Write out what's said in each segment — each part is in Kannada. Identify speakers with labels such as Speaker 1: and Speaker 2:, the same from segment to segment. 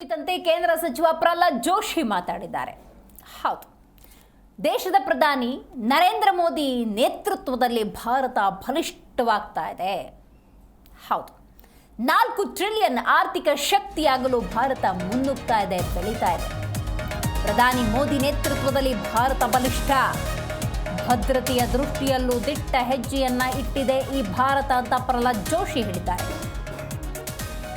Speaker 1: ಕುರಿತಂತೆ ಕೇಂದ್ರ ಸಚಿವ ಪ್ರಹ್ಲಾದ್ ಜೋಶಿ ಮಾತಾಡಿದ್ದಾರೆ. ಹೌದು. ದೇಶದ ಪ್ರಧಾನಿ ನರೇಂದ್ರ ಮೋದಿ ನೇತೃತ್ವದಲ್ಲಿ ಭಾರತ ಬಲಿಷ್ಠವಾಗ್ತಾ ಇದೆ. ಹೌದು. ನಾಲ್ಕು ಟ್ರಿಲಿಯನ್ ಆರ್ಥಿಕ ಶಕ್ತಿಯಾಗಲು ಭಾರತ ಮುನ್ನುಗ್ತಾ ಇದೆ, ಬೆಳೀತಾ ಇದೆ. ಪ್ರಧಾನಿ ಮೋದಿ ನೇತೃತ್ವದಲ್ಲಿ ಭಾರತ ಬಲಿಷ್ಠ. ಭದ್ರತೆಯ ದೃಷ್ಟಿಯಲ್ಲೂ ದಿಟ್ಟ ಹೆಜ್ಜೆಯನ್ನ ಇಟ್ಟಿದೆ ಈ ಭಾರತ ಅಂತ ಪ್ರಹ್ಲಾದ್ ಜೋಶಿ ಹೇಳಿದ್ದಾರೆ.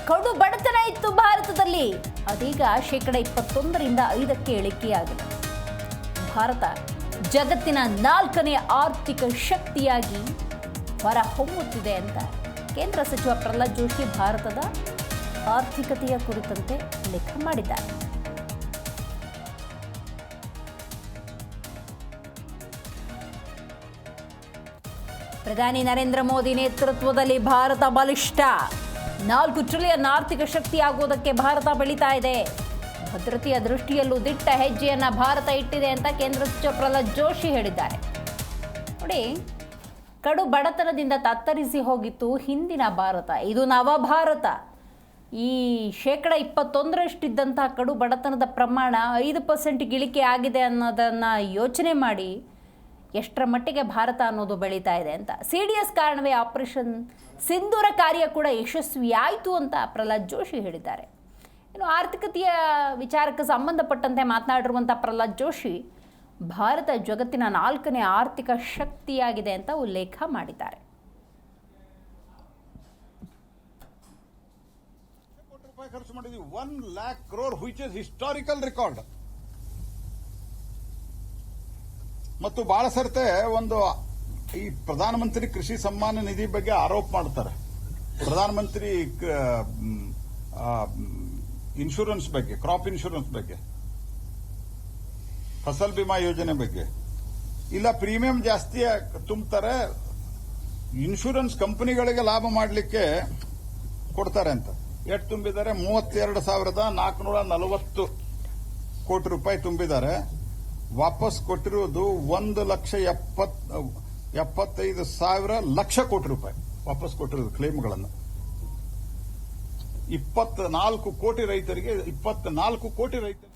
Speaker 1: ಕಡು ಬಡತನ ಇತ್ತು ಭಾರತದಲ್ಲಿ. ಅದೀಗ ಶೇಕಡ ಇಪ್ಪತ್ತೊಂದರಿಂದ ಐದಕ್ಕೆ ಇಳಿಕೆಯಾಗಿದೆ. ಭಾರತ ಜಗತ್ತಿನ ನಾಲ್ಕನೇ ಆರ್ಥಿಕ ಶಕ್ತಿಯಾಗಿ ಹೊರಹೊಮ್ಮುತ್ತಿದೆ ಅಂತ ಕೇಂದ್ರ ಸಚಿವ ಪ್ರಹ್ಲಾದ್ ಜೋಶಿ ಭಾರತದ ಆರ್ಥಿಕತೆಯ ಕುರಿತಂತೆ ಲೆಕ್ಕ ಮಾಡಿದ್ದಾರೆ. ಪ್ರಧಾನಿ ನರೇಂದ್ರ ಮೋದಿ ನೇತೃತ್ವದಲ್ಲಿ ಭಾರತ ಬಲಿಷ್ಠ. ನಾಲ್ಕು ಟ್ರಿಲಿಯನ್ ಆರ್ಥಿಕ ಶಕ್ತಿಯಾಗುವುದಕ್ಕೆ ಭಾರತ ಬೆಳೀತಾ ಇದೆ. ಭದ್ರತೆಯ ದೃಷ್ಟಿಯಲ್ಲೂ ದಿಟ್ಟ ಹೆಜ್ಜೆಯನ್ನ ಭಾರತ ಇಟ್ಟಿದೆ ಅಂತ ಕೇಂದ್ರ ಸಚಿವ ಪ್ರಹ್ಲಾದ್ ಜೋಶಿ ಹೇಳಿದ್ದಾರೆ. ನೋಡಿ, ಕಡು ಬಡತನದಿಂದ ತತ್ತರಿಸಿ ಹೋಗಿತ್ತು ಹಿಂದಿನ ಭಾರತ. ಇದು ನವ ಭಾರತ. ಈ ಶೇಕಡ ಇಪ್ಪತ್ತೊಂದರಷ್ಟಿದ್ದಂತಹ ಕಡು ಬಡತನದ ಪ್ರಮಾಣ ಐದು ಪರ್ಸೆಂಟ್ ಇಳಿಕೆ ಆಗಿದೆ ಅನ್ನೋದನ್ನು ಯೋಚನೆ ಮಾಡಿ ಎಷ್ಟರ ಮಟ್ಟಿಗೆ ಭಾರತ ಅನ್ನೋದು ಬೆಳೀತಾ ಇದೆ ಅಂತ. ಸಿ ಡಿ ಎಸ್ ಕಾರಣವೇ ಆಪರೇಷನ್ ಸಿಂಧೂರ ಕಾರ್ಯ ಕೂಡ ಯಶಸ್ವಿಯಾಯಿತು ಅಂತ ಪ್ರಹ್ಲಾದ್ ಜೋಶಿ ಹೇಳಿದ್ದಾರೆ. ಇನ್ನು ಆರ್ಥಿಕತೆಯ ವಿಚಾರಕ್ಕೆ ಸಂಬಂಧಪಟ್ಟಂತೆ ಮಾತನಾಡಿರುವಂಥ ಪ್ರಹ್ಲಾದ್ ಜೋಶಿ ಭಾರತ ಜಗತ್ತಿನ ನಾಲ್ಕನೇ ಆರ್ಥಿಕ ಶಕ್ತಿಯಾಗಿದೆ ಅಂತ ಉಲ್ಲೇಖ ಮಾಡಿದ್ದಾರೆ.
Speaker 2: ಖರ್ಚು ಮಾಡಿದ್ವಿ one lakh crore which is historical record ಮತ್ತು ಬಹಳ ಸರ್ತೆ ಒಂದು ಈ ಪ್ರಧಾನಮಂತ್ರಿ ಕೃಷಿ ಸಮ್ಮಾನ ನಿಧಿ ಬಗ್ಗೆ ಆರೋಪ ಮಾಡ್ತಾರೆ. ಪ್ರಧಾನಮಂತ್ರಿ ಇನ್ಶೂರೆನ್ಸ್ ಬಗ್ಗೆ ಕ್ರಾಪ್ ಇನ್ಶೂರೆನ್ಸ್ ಬಗ್ಗೆ, ಫಸಲ್ ಬಿಮಾ ಯೋಜನೆ ಬಗ್ಗೆ. ಇಲ್ಲ ಪ್ರೀಮಿಯಂ ಜಾಸ್ತಿ ತುಂಬ್ತಾರೆ ಇನ್ಶೂರೆನ್ಸ್ ಕಂಪನಿಗಳಿಗೆ ಲಾಭ ಮಾಡಲಿಕ್ಕೆ ಕೊಡ್ತಾರೆ ಅಂತ. ಎಷ್ಟು ತುಂಬಿದ್ದಾರೆ? ಮೂವತ್ತೆರಡು ಸಾವಿರದ ನಾಲ್ಕುನೂರ ನಲವತ್ತು ಕೋಟಿ ರೂಪಾಯಿ ತುಂಬಿದ್ದಾರೆ. ವಾಪಸ್ ಕೊಟ್ಟಿರುವುದು ಒಂದು ಲಕ್ಷ ಎಪ್ಪತ್, ಎಪ್ಪತ್ತೈದು ಸಾವಿರ ಲಕ್ಷ ಕೋಟಿ ರೂಪಾಯಿ ವಾಪಸ್ ಕೊಟ್ಟಿರೋದು ಕ್ಲೇಮ್ಗಳನ್ನು ಇಪ್ಪತ್ನಾಲ್ಕು ಕೋಟಿ ರೈತರಿಗೆ, ಇಪ್ಪತ್ನಾಲ್ಕು ಕೋಟಿ ರೈತರಿಗೆ